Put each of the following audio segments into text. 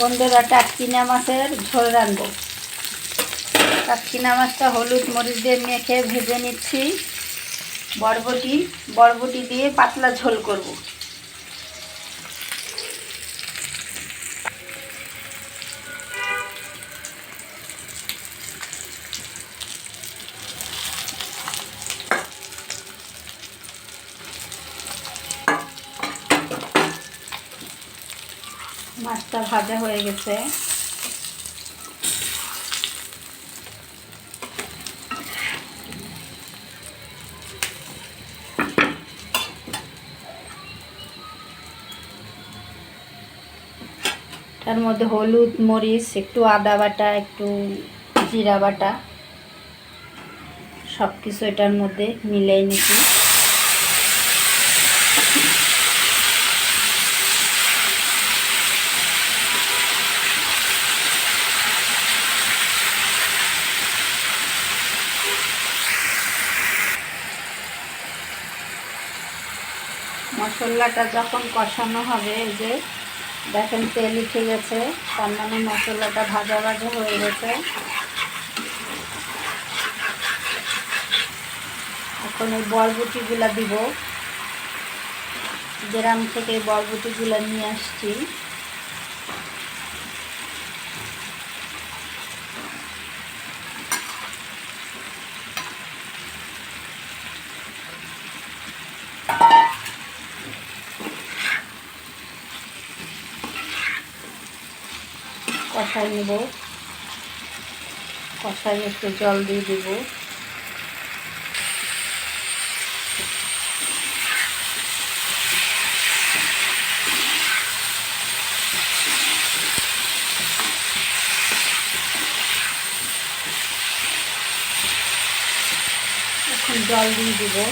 বন্ধুরা, টাটকিনা মাছের ঝোল রাখব টাটকিনা মাছটা হলুদ মরিচ দিয়ে মেখে ভেজে নিচ্ছি। বরবটি বরবটি দিয়ে পাতলা ঝোল করব। মাছটা ভাজা হয়ে গেছে। তার মধ্যে হলুদ, মরিচ, একটু আদা বাটা, একটু জিরা বাটা সব কিছু এটার মধ্যে মিলাই নিচ্ছি। মশলাটা যখন কষানো হবে, এই যে দেখেন তেল উঠে গেছে, তার মানে মশলাটা ভাজা ভাজা হয়ে গেছে। এখন এই বরবটিগুলা দিব। গ্রাম থেকে বরবুটিগুলো নিয়ে আসছি। কষাই নেব। কষাই একটু জল দিয়ে দেব। এখন জল দিয়ে দেবো।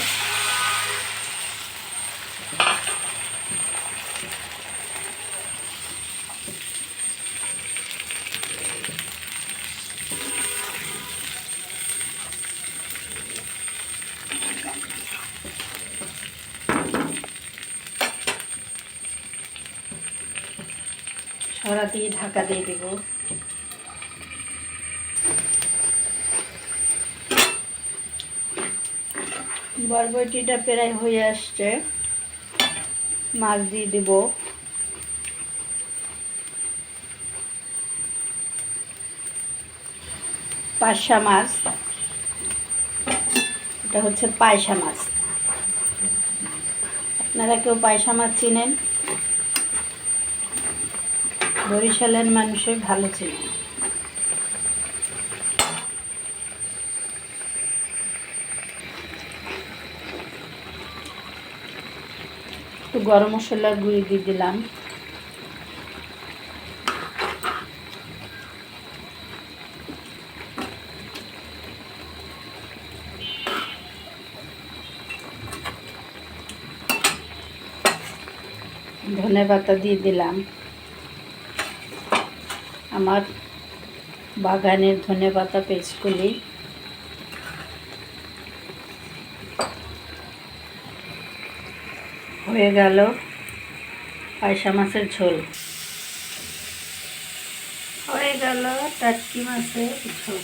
সরা দিয়ে ঢাকা দিয়ে দেব। বরবটিটা প্রায় হয়ে আসছে। মাছ দিয়ে দেব। পাঁচশা মাছ। এটা হচ্ছে পায়সা মাছ। আপনারা কেউ পায়সা মাছ চিনেন? বরিশালের মানুষের ভালো ছিল একটু গরম মশলার গুঁড়ি দিয়ে দিলাম। ধনে পাতা দিয়ে দিলাম। আমার বাগানের ধনে পাতা পেঁচগুলি। হয়ে গেল পায়সা মাছের ঝোল। হয়ে গেল টাটকি মাছের ঝোল।